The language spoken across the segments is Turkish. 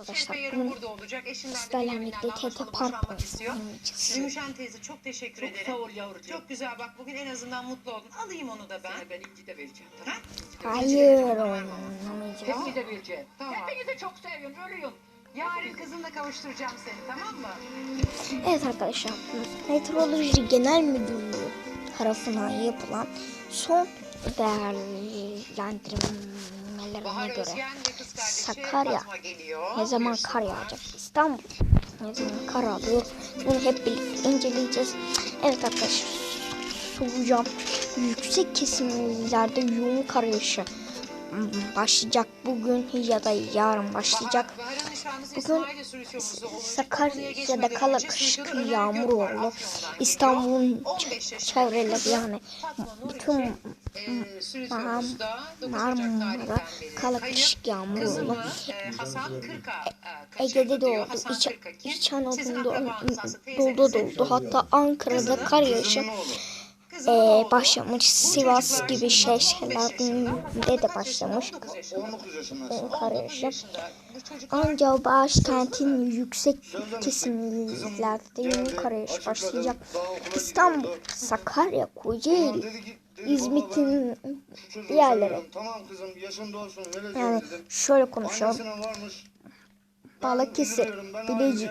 Arkadaşlar bugün burada olacak. Benjamin'den birlikte sonu Park oynayacağız. Gümüşen teyze çok teşekkür Çok ederim. sağ ol yavrucuğum. Çok güzel bak bugün en azından mutlu oldun. Alayım onu da ben. Sana ben inci de vereceğim. Ha? Hayır oynamayacağız. Hepsi de vereceğim. Tamam. Hepinizi çok seviyorum. Ölüyorum. Yarın kızımla kavuşturacağım seni tamam mı? Evet arkadaşlar Meteoroloji Genel Müdürlüğü tarafından yapılan son değerlendirmelerine Bahar göre Sakarya ne zaman kar yağacak? İstanbul. Ne zaman kar alıyor bunu hep birlikte inceleyeceğiz. Evet arkadaşlar soracağım yüksek kesimlerde yoğun kar yağışı başlayacak bugün ya da yarın başlayacak. Bugün. Sakarya'da Konuya geçmeden kala önce kışkı Sınıfı'da Ömer yağmur oldu. İstanbul'un geliyor. 15 yaşında çevreleri yani bütün için, sürüş Mar- yolumuzda 9 Ocak Marmara tarihinden beri kala kayıp. kışkı yağmur oldu. E, Ege'de de oldu. İç? İç Anadolu'da doldu doldu. Hatta Ankara'da kar yağışı Oğlu. başlamış. Sivas gibi şimdi Fatma 15 şehirlerde yaşında, Hasan de başlamış. yaşında? 19 yaşında. 19 yaşındasın. kar 19 yağışı. yaşında. Bu çocuklar Ancak başkentin yüksek kesimlerde yoğun kar yağışı başlayacak. İstanbul, Sakarya, Kocaeli, İzmit'in diğerleri. Yani şöyle konuşalım. Balıkesir, Bilecik.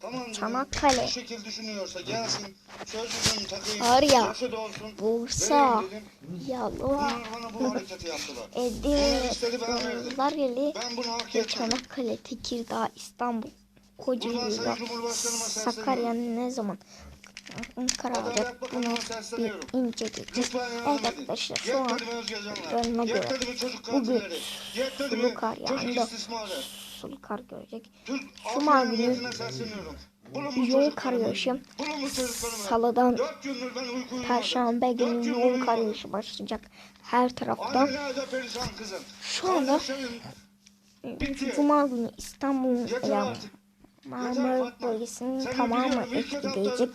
Tamam dedim. Çanakkale. Bu şekil düşünüyorsa gelsin. Sözlüğünü takayım. Yaşı da olsun. Bursa. Yalova, Bunlar bana bu hareketi yaptılar. Edirne, istedi, ben verdim. Kırklareli Ben bunu hak etmedim. Çanakkale, Tekirdağ, İstanbul, Buradan Kocaeli, Sayın Cumhurbaşkanıma Sakarya ne zaman Adalet bunu bir inceleyeceğiz. Evet arkadaşlar şu an duruma göre bugün mi kar yağında? Sulu kar görecek. Cuma günü yoğun kar yağışı salıdan. Perşembe günü yoğun kar yağışı başlayacak her tarafta. Şu anda. Cuma günü İstanbul Yeter yani artık. Marmara bölgesinin tamamı etapta-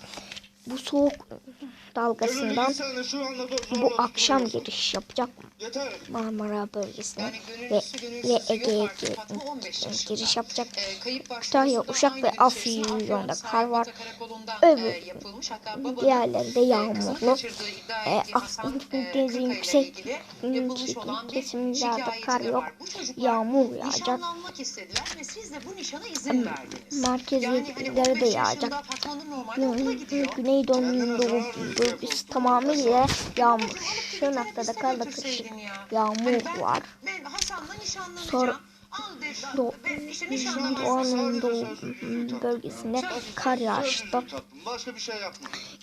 Bu soğuk dalgasından bu akşam giriş yapacak. Marmara bölgesine ve, ve Ege'ye yok artık. Fatma 15 yaşında. giriş yapacak. Ee, Kütahya, Uşak ve gün içerisinde Afyon'da Afyon kar var. Öbür e, yapılmış. Hatta babanın, diğerleri de e, yağmurlu. E, e, yüksek kesimlerde kar yok. Yağmur yağacak. Siz de hani illere de 15 yağacak. yaşında Güneydoğu'nun doğu bölgesi tamamıyla yağmur. Şu noktada karla karışık yağmur var. Ben Hasan'la nişanlanacağım. Sonra. Do Doğu'nun doğu bölgesinde kar bir şey.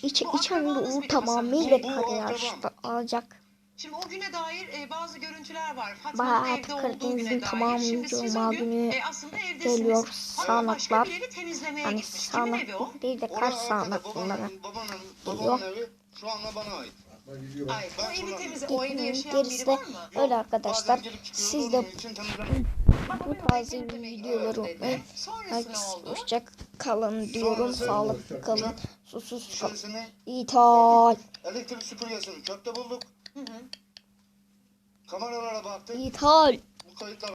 İç, İç Anadolu tamamıyla kar yağışta alacak. Şimdi o güne dair e, bazı görüntüler var. Fatma'nın Bayağı evde olduğu güne dair. Şimdi siz o gün e, aslında evdesiniz. geliyor Ama başka sağanaklar. bir evi temizlemeye Hani gitmiş. Kimin evi o? sağanak değil de kar Orası arkada, sağanakları. babanın- babanın- geliyor. Evi şu anda bana ait. O Ben evi temizle. O evde yaşayan Gerisi biri de var mı? öyle arkadaşlar. Bazen gelip çıkıyordu, Siz de onun için temizlemek- bu tarz videoları unutmayın. Sonrası ne oldu? hoşça kalın diyorum. Sağlıklı kalın. Susuz kalın. İçerisine İthal. elektrik süpürgesini çöpte bulduk. Kameralara baktık. İthal. Bu kayıtlar